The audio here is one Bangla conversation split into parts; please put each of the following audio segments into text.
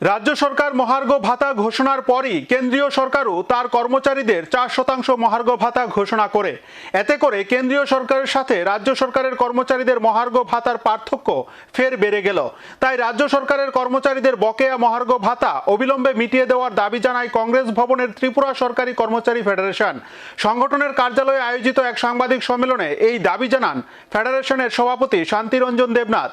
রাজ্য সরকার মহার্ঘ ভাতা ঘোষণার পরই কেন্দ্রীয় সরকারও তার কর্মচারীদের চার শতাংশ মহার্ঘ ভাতা ঘোষণা করে। এতে করে কেন্দ্রীয় সরকারের সাথে রাজ্য সরকারের কর্মচারীদের মহার্ঘ ভাতার পার্থক্য ফের বেড়ে গেল। তাই রাজ্য সরকারের কর্মচারীদের বকেয়া মহার্ঘ ভাতা অবিলম্বে মিটিয়ে দেওয়ার দাবি জানায় কংগ্রেস ভবনের ত্রিপুরা সরকারি কর্মচারী ফেডারেশন। সংগঠনের কার্যালয়ে আয়োজিত এক সাংবাদিক সম্মেলনে এই দাবি জানান ফেডারেশনের সভাপতি শান্তিরঞ্জন দেবনাথ।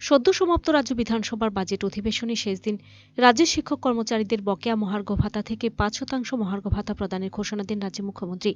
সদ্য সমাপ্ত রাজ্য বিধানসভার বাজেট অধিবেশনে শেষ দিন রাজ্যের শিক্ষক কর্মচারীদের বকেয়া মহার্ঘ ভাতা থেকে পাঁচ শতাংশ মহার্ঘ ভাতা প্রদানের ঘোষণা দেন রাজ্যের মুখ্যমন্ত্রী।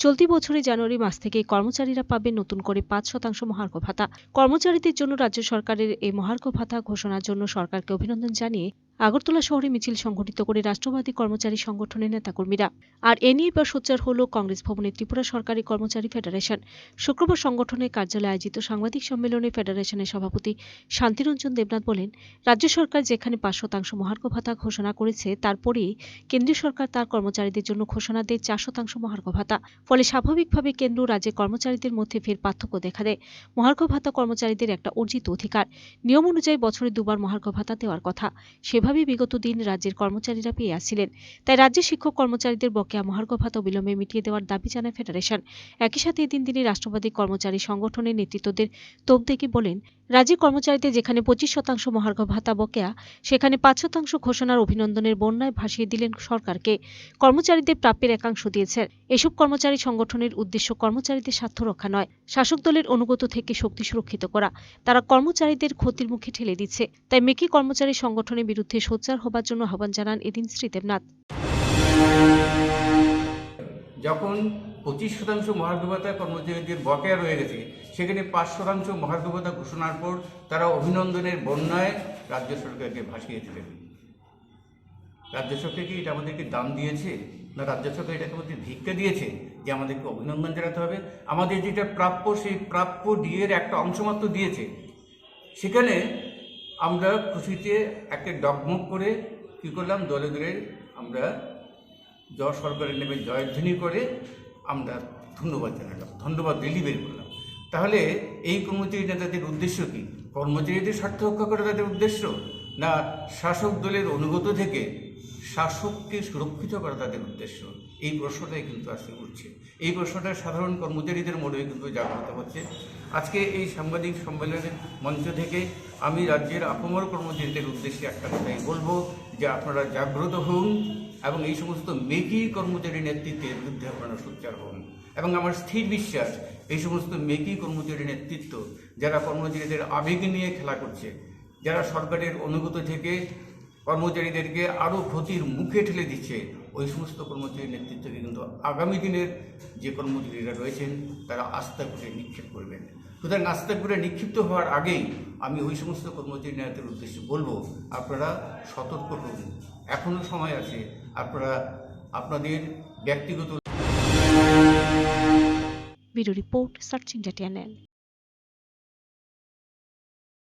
চলতি বছরের জানুয়ারি মাস থেকে কর্মচারীরা পাবে নতুন করে পাঁচ শতাংশ মহার্ঘ ভাতা। কর্মচারীদের জন্য রাজ্য সরকারের এই মহার্ঘ ভাতা ঘোষণার জন্য সরকারকে অভিনন্দন জানিয়ে আগরতলা শহরে মিছিল সংগঠিত করে রাষ্ট্রবাদী কর্মচারী সংগঠনের নেতাকর্মীরা। আর এ নিয়ে এবার সোচ্চার হল কংগ্রেস ভবনে ত্রিপুরা সরকারি কর্মচারী ফেডারেশন। শুক্রবার সংগঠনের কার্যালয়ে আয়োজিত সাংবাদিক সম্মেলনে ফেডারেশনের সভাপতি শান্তিরঞ্জন দেবনাথ বলেন, রাজ্য সরকার যেখানে পাঁচ শতাংশ মহার্ঘ ভাতা ঘোষণা করেছে, তারপরেই কেন্দ্রীয় সরকার তার কর্মচারীদের জন্য ঘোষণা দেয় চার শতাংশ মহার্ঘ ভাতা। ফলে স্বাভাবিকভাবে কেন্দ্র ও রাজ্যের কর্মচারীদের মধ্যে ফের পার্থক্য দেখা দেয়। মহার্ঘ ভাতা কর্মচারীদের একটা অর্জিত অধিকার। নিয়ম অনুযায়ী বছরে দুবার মহার্ঘ ভাতা দেওয়ার কথা। সেভাবেই বিগত দিন রাজ্যের কর্মচারীরা পেয়ে আসছিলেন। তাই রাজ্যের শিক্ষক কর্মচারীদের বকেয়া মহার্ঘ ভাতা অবিলম্বে মিটিয়ে দেওয়ার দাবি জানায় ফেডারেশন। একই সাথে এদিন তিনি রাষ্ট্রবাদী কর্মচারী সংগঠনের নেতৃত্বদের তোপ দেখে বলেন রাজ্যের কর্মচারীদের যেখানে পঁচিশ শতাংশ মহার্ঘ ভাতা বকেয়া, সেখানে পাঁচ শতাংশ ঘোষণার অভিনন্দনের বন্যায় ভাসিয়ে দিলেন সরকারকে। কর্মচারীদের প্রাপ্যের একাংশ দিয়েছেন এসব কর্মচারী সংগঠনের উদ্দেশ্য কর্মচারীদের স্বার্থ রক্ষা নয়, শাসক দলের অনুগত থেকে শক্তি সুরক্ষিত করা। তারা কর্মচারীদের ক্ষতির মুখে ঠেলে দিচ্ছে, তাই মেকি কর্মচারী সংগঠনের বিরুদ্ধে সোচ্চার হবার জন্য আহ্বান জানান এদিন শ্রী দেবনাথ। যখন পঁচিশ শতাংশ মহার্ঘ ভাতা কর্মচারীদের বকেয়া রয়ে গেছে। সেখানে পাঁচ শতাংশ মহার্ঘ ভাতা ঘোষণার পর তারা অভিনন্দনের বন্যায় রাজ্য সরকারকে ভাসিয়েছিলেন রাজ্য সরকার কি এটা আমাদেরকে দাম দিয়েছে? না রাজ্য সরকার এটাকে আমাদের ভিক্ষা দিয়েছে যে আমাদেরকে অভিনন্দন জানাতে হবে? আমাদের যেটা প্রাপ্য, সেই প্রাপ্য ডিয়ের একটা অংশমাত্র দিয়েছে। সেখানে আমরা খুশিতে একটা ডগমগ করে কী করলাম? দলে দলে আমরা জয় সরকারের নেমে জয়ধ্বনি করে আমরা ধন্যবাদ জানালাম, ধন্যবাদ ডেলিভারি করলাম। তাহলে এই কর্মচারী নেতাদের উদ্দেশ্য কি? কর্মচারীদের স্বার্থ রক্ষা করা তাদের উদ্দেশ্য? না শাসক দলের অনুগত থেকে শাসককে সুরক্ষিত করা তাদের উদ্দেশ্য? এই প্রশ্নটাই কিন্তু আজকে উঠছে। এই প্রশ্নটা সাধারণ কর্মচারীদের মধ্যে কিন্তু জাগ্রত হচ্ছে। আজকে এই সাংবাদিক সম্মেলনের মঞ্চ থেকে আমি রাজ্যের আপামর কর্মচারীদের উদ্দেশ্যে একটা কথাই বলব, যে আপনারা জাগ্রত হন। এবং এই সমস্ত মেকি কর্মচারী নেতৃত্বের বিরুদ্ধে আপনারা সোচ্চার হন। এবং আমার স্থির বিশ্বাস, এই সমস্ত মেকি কর্মচারী নেতৃত্ব, যারা কর্মচারীদের আবেগ নিয়ে খেলা করছে, যারা সরকারের অনুগত থেকে কর্মচারীদেরকে আরও ক্ষতির মুখে ঠেলে দিচ্ছে, ওই সমস্ত কর্মচারী নেতৃত্বকে কিন্তু আগামী দিনের যে কর্মচারীরা রয়েছেন, তারা আস্থা করে নিক্ষেপ করবেন। সুতরাং আস্থা করে নিক্ষিপ্ত হওয়ার আগেই আমি ওই সমস্ত কর্মচারী নেতাদের উদ্দেশ্যে বলব, আপনারা সতর্ক হন এখনও সময় আছে আপনারা আপনাদের ব্যক্তিগত bureau report search India channel